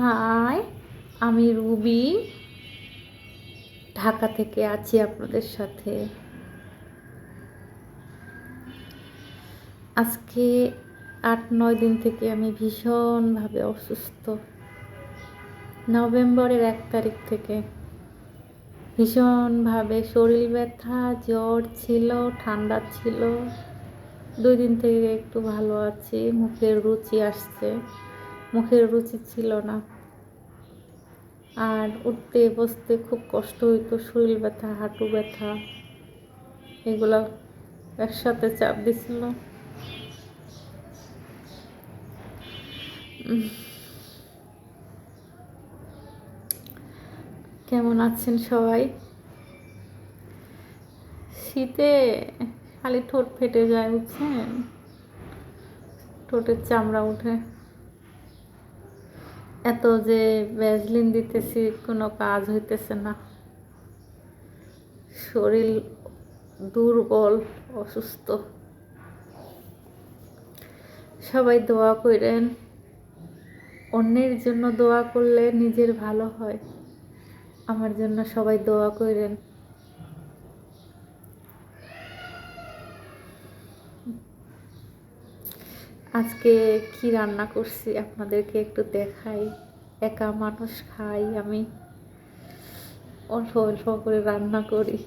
High, আমি Ruby. Dhaka থেকে আছি আপনাদের সাথে। আজকে আট, নয় দিন থেকে আমি ভীষণভাবে অসুস্থ। নভেম্বরের এক তারিখ থেকে ভীষণভাবে শরীর ব্যথা, জ্বর ছিল, ঠান্ডা ছিল। দুই দিন থেকে একটু ভালো আছি, মুখের রুচি আসছে। মুখের রুচি ছিল না। আর উঠতে বসতে খুব কষ্ট হইতো, শরীর ব্যথা, হাঁটু ব্যথা, এগুলো একসাথে চাপ দিছিল। কেমন আছেন সবাই? শীতে খালি ঠোঁট ফেটে যায়, বুঝছেন? ঠোঁটের চামড়া উঠে এত যে ভ্যাজলিন দিতেছি, কোনো কাজ হইতেছে না। শরীর দুর্বল, অসুস্থ। সবাই দোয়া করেন। অন্যের জন্য দোয়া করলে নিজের ভালো হয়। আমার জন্য সবাই দোয়া করেন। আজকে কি রান্না করছি আপনাদেরকে একটু দেখাই। একা মানুষ খাই, আমি অল্প অল্প করে রান্না করি।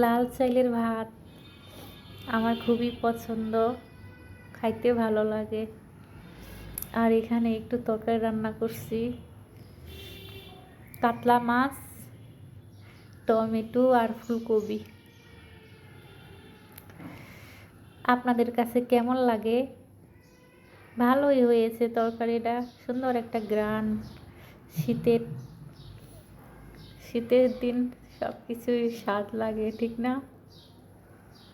লাল চাইলের ভাত আমার খুবই পছন্দ, খাইতে ভালো লাগে। আর এখানে একটু তরকারি রান্না করছি। কাতলা মাছ, টমেটো আর ফুলকপি। আপনাদের কাছে কেমন লাগে? ভালোই হয়েছে তরকারিটা। সুন্দর একটা গ্রান। শীতের শীতের দিন সব কিছুই স্বাদ লাগে, ঠিক না?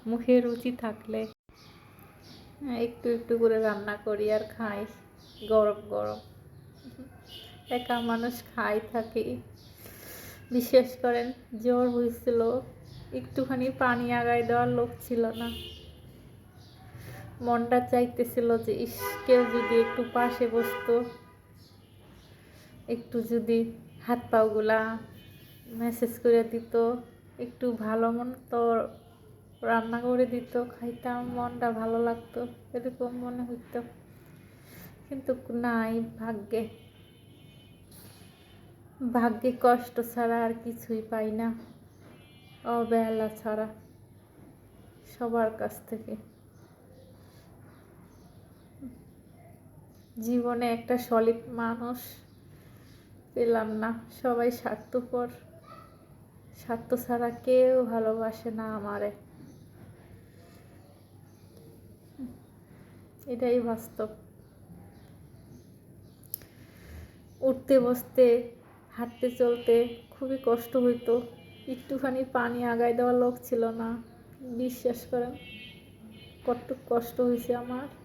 মুখে রুচি থাকলে। একটু একটু করে রান্না করি আর খাই। গরম গরম। একা মানুষ খাই থাকি। বিশ্বাস করেন, জ্বর হয়েছিল। একটুখানি পানি আগায় দেওয়ার লোক ছিল না। মনটা চাইতেছিল যে, ইস, কেউ যদি একটু পাশে বসতো, একটু যদি হাত পাগুলা মেসেজ করে দিত, একটু ভালো মন তো রান্না করে দিত, খাইতাম, মনটা ভালো লাগতো, এরকম মনে হইতো। কিন্তু নাই ভাগ্যে। ভাগ্যে কষ্ট ছাড়া আর কিছুই পাই না। অবহেলা ছাড়া সবার কাছ থেকে। জীবনে একটা সলিড মানুষ পেলাম না। সবাই স্বার্থপর। স্বার্থ ছাড়া কেউ ভালোবাসে না আমারে। এটাই বাস্তব। উঠতে, বসতে, হাঁটতে, চলতে খুবই কষ্ট হইতো। একটুখানি পানি আগায় দেওয়ার লোক ছিল না। বিশ্বাস করেন, কত কষ্ট হয়েছে আমার।